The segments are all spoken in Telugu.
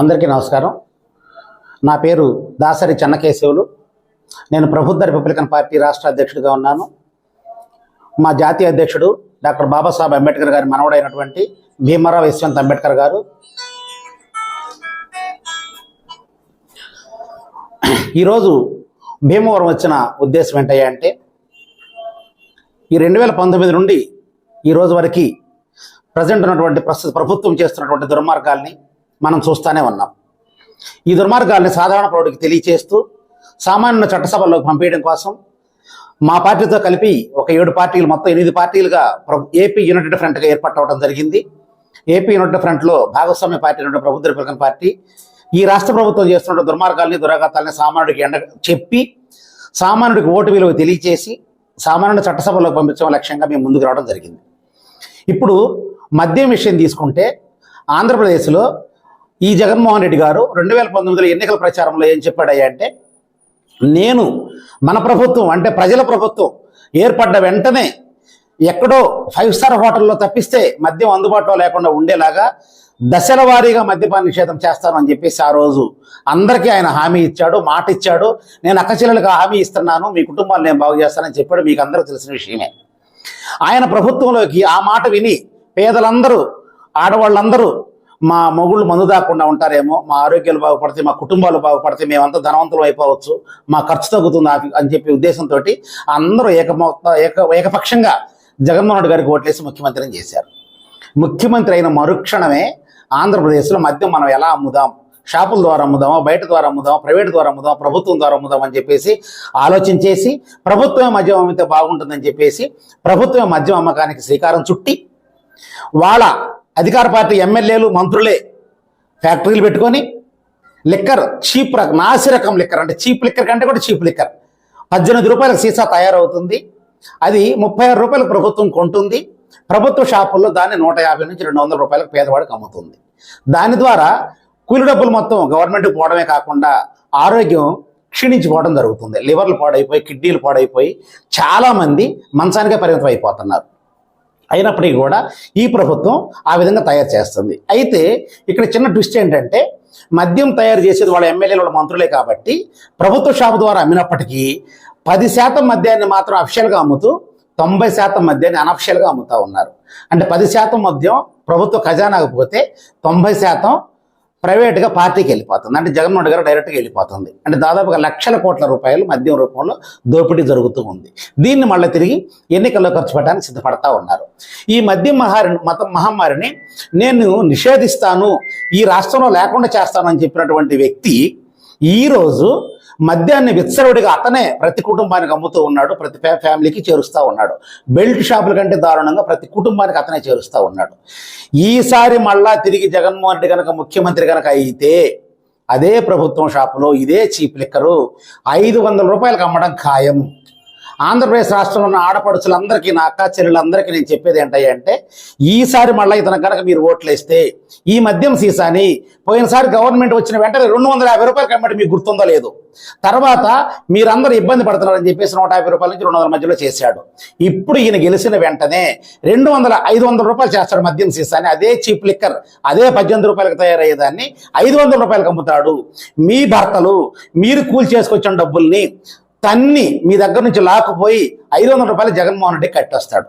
అందరికీ నమస్కారం. నా పేరు దాసరి చెన్నకేశవులు. నేను ప్రభుత్వ రిపబ్లికన్ పార్టీ రాష్ట్ర అధ్యక్షుడిగా ఉన్నాను. మా జాతీయ అధ్యక్షుడు డాక్టర్ బాబాసాహెబ్ అంబేద్కర్ గారి మనవడైనటువంటి భీమారావు యశ్వంత్ అంబేద్కర్ గారు. ఈరోజు భీమవరం వచ్చిన ఉద్దేశం ఏంటయ్యా అంటే ఈ రెండు వేల పంతొమ్మిది నుండి ఈరోజు వరకు ప్రజెంట్ ఉన్నటువంటి ప్రస్తుత ప్రభుత్వం చేస్తున్నటువంటి దుర్మార్గాల్ని మనం చూస్తూనే ఉన్నాం. ఈ దుర్మార్గాల్ని సాధారణ పౌరుడికి తెలియచేస్తూ సామాన్యుల చట్టసభల్లోకి పంపించడం కోసం మా పార్టీతో కలిపి ఒక ఏడు పార్టీలు మొత్తం ఎనిమిది పార్టీలుగా ఏపీ యునైటెడ్ ఫ్రంట్గా ఏర్పడవడం జరిగింది. ఏపీ యునైటెడ్ ఫ్రంట్లో భాగస్వామ్య పార్టీ నుండి ప్రభుత్వ రిపబ్లికన్ పార్టీ ఈ రాష్ట్ర ప్రభుత్వం చేస్తున్న దుర్మార్గాల్ని దురాఘాతాలని సామాన్యుడికి ఎండ చెప్పి సామాన్యుడికి ఓటు విలువ తెలియచేసి సామాన్యుడు చట్టసభలోకి పంపించడం లక్ష్యంగా మేము ముందుకు రావడం జరిగింది. ఇప్పుడు మద్యం విషయం తీసుకుంటే ఆంధ్రప్రదేశ్లో ఈ జగన్మోహన్ రెడ్డి గారు రెండు వేల పంతొమ్మిదిలో ఎన్నికల ప్రచారంలో ఏం చెప్పాడయ్యా అంటే నేను మన ప్రభుత్వం అంటే ప్రజల ప్రభుత్వం ఏర్పడ్డ వెంటనే ఎక్కడో ఫైవ్ స్టార్ హోటల్లో తప్పిస్తే మద్యం అందుబాటులో లేకుండా ఉండేలాగా దశల వారీగా మద్యపాన నిషేధం చేస్తాను అని చెప్పేసి ఆ రోజు అందరికీ ఆయన హామీ ఇచ్చాడు మాట ఇచ్చాడు. నేను అక్కచెల్లెలకు హామీ ఇస్తున్నాను మీ కుటుంబాలు నేను బాగు చేస్తానని చెప్పాడు మీకు అందరూ తెలిసిన విషయమే. ఆయన ప్రభుత్వంలోకి ఆ మాట విని పేదలందరూ ఆడవాళ్ళందరూ మా మొగుళ్ళు మందు దాకుండా ఉంటారేమో మా ఆరోగ్యాలు బాగుపడితే మా కుటుంబాలు బాగుపడితే మేమంతా ధనవంతులు అయిపోవచ్చు మా ఖర్చు తగ్గుతుంది అని చెప్పి ఉద్దేశంతో అందరూ ఏకమొత్త ఏక ఏకపక్షంగా జగన్మోహన్ రెడ్డి గారికి ఓట్లేసి ముఖ్యమంత్రిని చేశారు. ముఖ్యమంత్రి అయిన మరుక్షణమే ఆంధ్రప్రదేశ్లో మద్యం మనం ఎలా అమ్ముదాం షాపుల ద్వారా అమ్ముదామా బయట ద్వారా అమ్ముదామా ప్రైవేట్ ద్వారా అమ్ముదామా ప్రభుత్వం ద్వారా అమ్ముదాం అని చెప్పేసి ఆలోచించేసి ప్రభుత్వమే మద్యం అమ్మితే బాగుంటుందని చెప్పేసి ప్రభుత్వమే మద్యం అమ్మకానికి శ్రీకారం చుట్టి వాళ్ళ అధికార పార్టీ ఎమ్మెల్యేలు మంత్రులే ఫ్యాక్టరీలు పెట్టుకొని లిక్కర్ చీప్ రకం నాసి రకం లిక్కర్ అంటే చీప్ లిక్కర్ కంటే కూడా చీప్ లిక్కర్. పద్దెనిమిది రూపాయలకు సీసా తయారవుతుంది. అది ముప్పై ఆరు రూపాయలకు ప్రభుత్వం కొంటుంది. ప్రభుత్వ షాపుల్లో దాన్ని నూట యాభై నుంచి రెండు వందల రూపాయలకు పేదవాడికి అమ్ముతుంది. దాని ద్వారా కూలి డబ్బులు మొత్తం గవర్నమెంట్కి పోవడమే కాకుండా ఆరోగ్యం క్షీణించిపోవడం జరుగుతుంది. లివర్లు పాడైపోయి కిడ్నీలు పాడైపోయి చాలామంది మంచానికే పరిమితం అయిపోతున్నారు అయినప్పటికీ కూడా ఈ ప్రభుత్వం ఆ విధంగా తయారు చేస్తుంది. అయితే ఇక్కడ చిన్న ట్విస్ట్ ఏంటంటే మద్యం తయారు చేసేది వాళ్ళ ఎమ్మెల్యేలు వాళ్ళ మంత్రులే కాబట్టి ప్రభుత్వ షాపు ద్వారా అమ్మినప్పటికీ పది శాతం మద్యాన్ని మాత్రం అఫిషియల్గా అమ్ముతూ తొంభై శాతం మద్యాన్ని అనఫిషియల్గా అమ్ముతా ఉన్నారు. అంటే పది శాతం మద్యం ప్రభుత్వ ఖజానాకు పోతే తొంభై శాతం ప్రైవేట్గా పార్టీకి వెళ్ళిపోతుంది. అంటే జగన్మోహన్ గారు డైరెక్ట్గా వెళ్ళిపోతుంది. అంటే దాదాపుగా లక్షల కోట్ల రూపాయలు మద్యం రూపంలో దోపిడీ జరుగుతూ ఉంది. దీన్ని మళ్ళీ తిరిగి ఎన్నికల్లో ఖర్చు పెట్టడానికి సిద్ధపడతా ఉన్నారు. ఈ మద్యం మహారి మత మహమ్మారిని నేను నిషేధిస్తాను ఈ రాష్ట్రంలో లేకుండా చేస్తానని చెప్పినటువంటి వ్యక్తి ఈరోజు మద్యాన్ని విచ్చలవిడిగా అతనే ప్రతి కుటుంబానికి అమ్ముతూ ఉన్నాడు ప్రతి ఫ్యామిలీకి చేరుస్తూ ఉన్నాడు. బెల్ట్ షాపుల కంటే దారుణంగా ప్రతి కుటుంబానికి అతనే చేరుస్తూ ఉన్నాడు. ఈసారి మళ్ళా తిరిగి జగన్మోహన్ రెడ్డి కనుక ముఖ్యమంత్రి కనుక అయితే అదే ప్రభుత్వం షాపులో ఇదే చీప్ లిక్కరు ఐదు వందల రూపాయలకు అమ్మడం ఖాయం ఆంధ్రప్రదేశ్ రాష్ట్రంలో ఉన్న ఆడపడుచులందరికీ నా అక్క చెల్లెలందరికీ నేను చెప్పేది ఏంటంటే ఈసారి మళ్ళీ ఇతను కనుక మీరు ఓట్లు వేస్తే ఈ మద్యం సీసాని పోయినసారి గవర్నమెంట్ వచ్చిన వెంటనే రెండు వందల యాభై రూపాయలకి కమ్మటి మీకు గుర్తుందో లేదు. తర్వాత మీరందరూ ఇబ్బంది పడుతున్నారని చెప్పేసి నూట యాభై రూపాయల నుంచి రెండు వందల మధ్యలో చేశాడు. ఇప్పుడు ఈయన గెలిచిన వెంటనే రెండు వందల ఐదు వందల రూపాయలు చేస్తాడు మద్యం సీసాని. అదే చీప్ లిక్కర్ అదే పద్దెనిమిది రూపాయలకు తయారయ్యేదాన్ని ఐదు వందల రూపాయలకు అమ్ముతాడు. మీ భర్తలు మీరు కూల్ చేసుకొచ్చిన డబ్బుల్ని తన్ని మీ దగ్గర నుంచి లాక్కుపోయి ఐదు వందల రూపాయలు జగన్మోహన్ రెడ్డి కట్టేస్తాడు.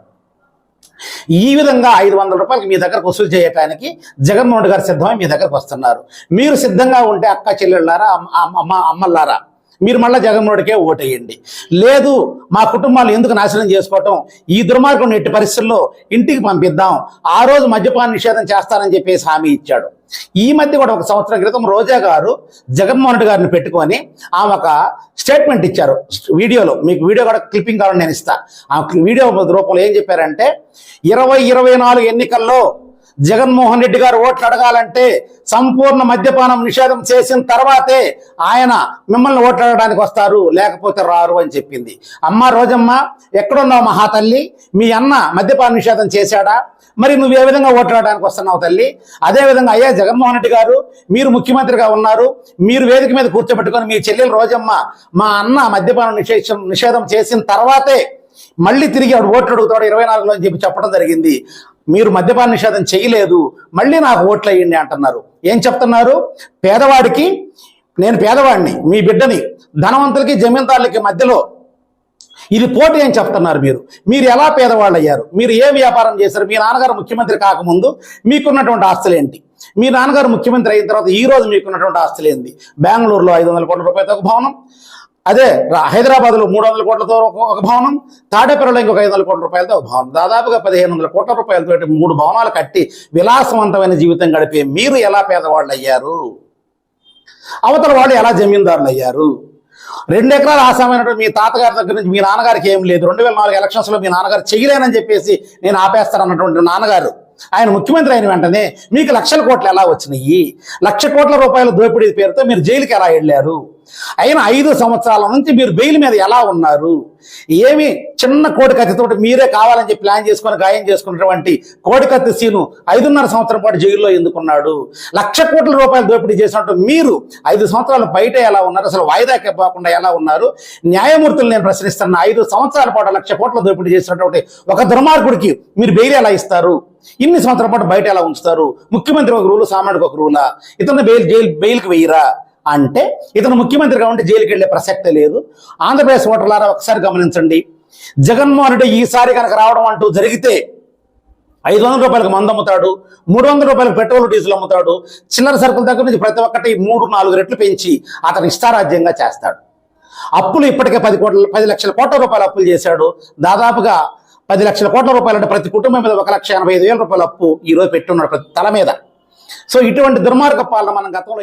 ఈ విధంగా ఐదు వందల రూపాయలకి మీ దగ్గరకు వసూలు చేయడానికి జగన్మోహన్ రెడ్డి గారు సిద్ధమై మీ దగ్గరకు వస్తున్నారు. మీరు సిద్ధంగా ఉంటే అక్క చెల్లెళ్ళారా అమ్మ అమ్మల్లారా? మీరు మళ్ళీ జగన్మోహన్కే ఓటేయండి. లేదు మా కుటుంబాలు ఎందుకు నాశనం చేసుకోవటం? ఈ దుర్మార్గం ఎట్టి పరిస్థితుల్లో ఇంటికి పంపిద్దాం. ఆ రోజు మద్యపాన నిషేధం చేస్తానని చెప్పేసి హామీ ఇచ్చాడు. ఈ మధ్య కూడా ఒక సంవత్సరం క్రితం రోజా గారు జగన్మోహన్ రెడ్డి గారిని పెట్టుకొని ఆమె ఒక స్టేట్మెంట్ ఇచ్చారు. వీడియోలో మీకు వీడియో కూడా క్లిప్పింగ్ కావాలని నేను ఇస్తా. ఆ వీడియో రూపంలో ఏం చెప్పారంటే ఇరవై ఇరవై నాలుగు ఎన్నికల్లో జగన్మోహన్ రెడ్డి గారు ఓట్లు అడగాలంటే సంపూర్ణ మద్యపానం నిషేధం చేసిన తర్వాతే ఆయన మిమ్మల్ని ఓట్లు అడగడానికి వస్తారు లేకపోతే రారు అని చెప్పింది. అమ్మ రోజమ్మ ఎక్కడున్నావు మహా తల్లి మీ అన్న మద్యపాన నిషేధం చేశాడా? మరి నువ్వు ఏ విధంగా ఓట్లాడడానికి వస్తున్నావు తల్లి? అదేవిధంగా అయ్యా జగన్మోహన్ రెడ్డి గారు మీరు ముఖ్యమంత్రిగా ఉన్నారు మీరు వేదిక మీద కూర్చోబెట్టుకొని మీ చెల్లెలు రోజమ్మ మా అన్న మద్యపాన నిషేధం నిషేధం చేసిన తర్వాతే మళ్ళీ తిరిగి ఆవిడ ఓట్లు అడుగుతాడు ఇరవై నాలుగులో అని చెప్పి చెప్పడం జరిగింది. మీరు మద్యపాన నిషేధం చేయలేదు మళ్ళీ నాకు ఓట్లు వేయండి అంటున్నారు. ఏం చెప్తున్నారు? పేదవాడికి నేను పేదవాడిని మీ బిడ్డని ధనవంతులకి జమీందారులకి మధ్యలో ఇది పోటీ అని చెప్తున్నారు మీరు. మీరు ఎలా పేదవాళ్ళు అయ్యారు మీరు ఏ వ్యాపారం చేశారు? మీ నాన్నగారు ముఖ్యమంత్రి కాకముందు మీకున్నటువంటి ఆస్తులు ఏంటి? మీ నాన్నగారు ముఖ్యమంత్రి అయిన తర్వాత ఈ రోజు మీకున్నటువంటి ఆస్తులు ఏంటి బెంగళూరులో ఐదు వందల కోట్ల రూపాయలతో భవనం అదే హైదరాబాద్లో మూడు వందల కోట్లతో ఒక- భవనం తాడేపల్లిలో ఇంకొక ఐదు వందల కోట్ల రూపాయలతో ఒక భవనం. దాదాపుగా పదిహేను వందల కోట్ల రూపాయలతో మూడు భవనాలు కట్టి విలాసవంతమైన జీవితం గడిపే మీరు ఎలా పేదవాళ్ళు అయ్యారు? అవతల వాళ్ళు ఎలా జమీందారులు అయ్యారు? రెండు ఎకరాలు ఆసామైనటువంటి మీ తాతగారి దగ్గర నుంచి మీ నాన్నగారికి ఏం లేదు. రెండు వేల నాలుగు ఎలక్షన్స్లో మీ నాన్నగారు చేయలేనని చెప్పేసి నేను ఆపేస్తానన్నటువంటి నాన్నగారు. ఆయన ముఖ్యమంత్రి అయిన వెంటనే మీకు లక్షల కోట్లు ఎలా వచ్చినాయి? లక్ష కోట్ల రూపాయల దోపిడీ పేరుతో మీరు జైలుకి ఎలా వెళ్ళారు? అయిన ఐదు సంవత్సరాల నుంచి మీరు బెయిల్ మీద ఎలా ఉన్నారు? ఏమి చిన్న కోడి కత్తితోటి మీరే కావాలని చెప్పి ప్లాన్ చేసుకొని గాయం చేసుకున్నటువంటి కోడి కత్తి సీను ఐదున్నర సంవత్సరం పాటు జైల్లో ఎందుకున్నాడు? లక్ష కోట్ల రూపాయలు దోపిడీ చేసినట్టు మీరు ఐదు సంవత్సరాలు బయట ఎలా ఉన్నారు? అసలు వాయిదా పోకుండా ఎలా ఉన్నారు? న్యాయమూర్తులు నేను ప్రశ్నిస్తున్న ఐదు సంవత్సరాల పాటు లక్ష కోట్ల దోపిడీ చేసినటువంటి ఒక దుర్మార్గుడికి మీరు బెయిల్ ఎలా ఇస్తారు? ఇన్ని సంవత్సరాల పాటు బయట ఎలా ఉంచుతారు? ముఖ్యమంత్రి ఒక రూలు సామాన్యుడికి ఒక రూలా? ఇతను బెయిల్ జైలు బెయిల్కి వెయ్యరా అంటే ఇతను ముఖ్యమంత్రిగా ఉంటే జైలుకి వెళ్ళే ప్రసక్తే లేదు. ఆంధ్రప్రదేశ్ ఓటర్లారా ఒకసారి గమనించండి. జగన్మోహన్ రెడ్డి ఈసారి కనుక రావడం అంటూ జరిగితే ఐదు వందల రూపాయలకు మందు అమ్ముతాడు మూడు వందల రూపాయలకు పెట్రోల్ డీజిల్ అమ్ముతాడు చిల్లర సరుకుల దగ్గర నుంచి ప్రతి ఒక్కటి మూడు నాలుగు రెట్లు పెంచి అతను ఇష్టారాజ్యంగా చేస్తాడు. అప్పులు ఇప్పటికే పది కోట్ల పది లక్షల కోట్ల రూపాయలు అప్పులు చేశాడు. దాదాపుగా పది లక్షల కోట్ల రూపాయలు అంటే ప్రతి కుటుంబం మీద ఒక లక్ష ఎనభై ఐదు వేల రూపాయల అప్పు ఈ రోజు పెట్టున్నాడు ప్రతి తల మీద. సో ఇటువంటి దుర్మార్గ పాలన మనం గతంలో